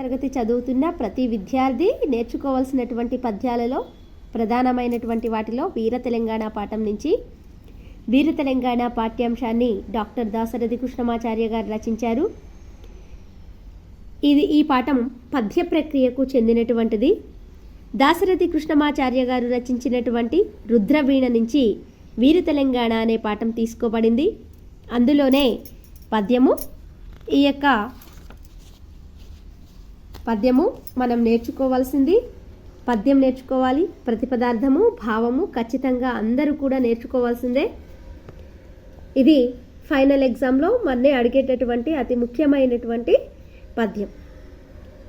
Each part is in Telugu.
తరగతి చదువుతున్న ప్రతి విద్యార్థి నేర్చుకోవాల్సినటువంటి పద్యాలలో ప్రధానమైనటువంటి వాటిలో వీర తెలంగాణ పాఠం నుంచి. వీర తెలంగాణ పాఠ్యాంశాన్ని డాక్టర్ దాసరథి కృష్ణమాచార్య గారు రచించారు. ఇది ఈ పాఠం పద్య ప్రక్రియకు చెందినటువంటిది. దాసరథి కృష్ణమాచార్య గారు రచించినటువంటి రుద్రవీణ నుంచి వీర తెలంగాణ అనే పాఠం తీసుకోబడింది. అందులోనే పద్యము ఈ యొక్క పద్యము మనం నేర్చుకోవాల్సింది. పద్యం నేర్చుకోవాలి ప్రతిపదార్థము భావము ఖచ్చితంగా అందరూ కూడా నేర్చుకోవాల్సిందే. ఇది ఫైనల్ ఎగ్జామ్లో మన్నే అడిగేటటువంటి అతి ముఖ్యమైనటువంటి పద్యం.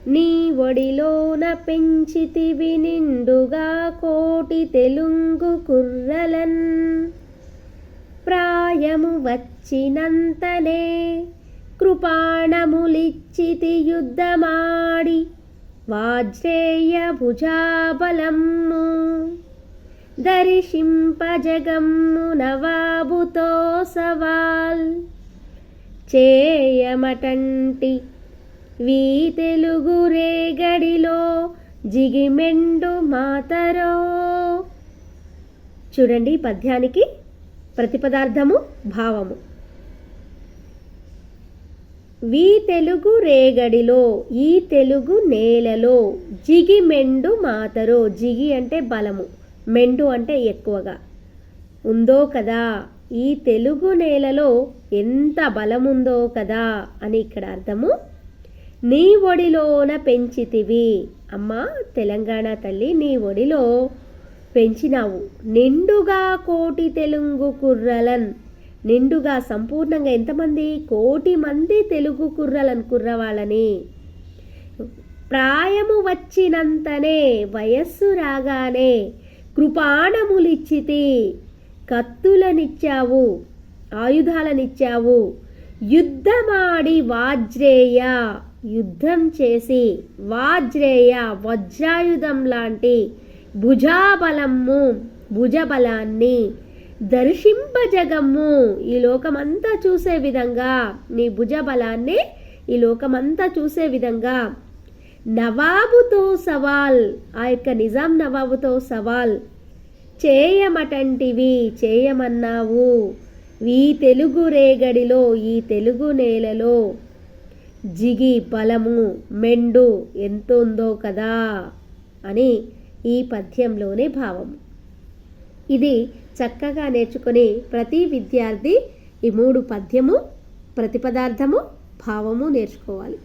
నీ ఒడిలోన పెంచితివి నిండుగా కోటి తెలుగు కుర్రలన్. ప్రాయము వచ్చినంతనే బాణములిచ్చితి యుద్ధమాడి వాజ్రేయ భుజాబలమ్ము. దర్శింపజగమ్ము నవాబుతో సవాల్. చేయమటంటి వీ తెలుగు రేగడిలో జిగిమెండు మాతరో. చూడండి పద్యానికి ప్రతిపదార్థము భావము. వీ తెలుగు రేగడిలో ఈ తెలుగు నేలలో. జిగి మెండు మాతరో. జిగి అంటే బలము మెండు అంటే ఎక్కువగా. ఉందో కదా ఈ తెలుగు నేలలో ఎంత బలముందో కదా అని ఇక్కడ అర్థము. నీ ఒడిలోన పెంచితివి. అమ్మా తెలంగాణ తల్లి నీ ఒడిలో పెంచినావు. నిండుగా కోటి తెలుగు కుర్రలన్ నిండుగా సంపూర్ణంగా ఎంతమంది? కోటి మంది తెలుగు కుర్రలను కుర్రవాళ్ళని. ప్రాయము వచ్చినంతనే వయస్సు రాగానే కృపాణములిచ్చితి కత్తులనిచ్చావు ఆయుధాలనిచ్చావు. యుద్ధమాడి వాజ్రేయ యుద్ధం చేసి వాజ్రేయ వజ్రాయుధం లాంటి భుజాబలము భుజబలాన్ని దర్శింపజగమ్ము ఈ లోకమంతా చూసే విధంగా నీ భుజబలాన్ని ఈ లోకమంతా చూసే విధంగా. నవాబుతో సవాల్ ఆ యొక్క నిజాం నవాబుతో సవాల్. చేయమటంటివి చేయమన్నావు. ఈ తెలుగు రేగడిలో ఈ తెలుగు నేలలో జిగి బలము మెండు ఎంతుందో కదా అని ఈ పద్యంలోనే భావము. ఇది చక్కగా నేర్చుకుని ప్రతి విద్యార్థి ఈ మూడు పద్యము ప్రతిపదార్థము భావము నేర్చుకోవాలి.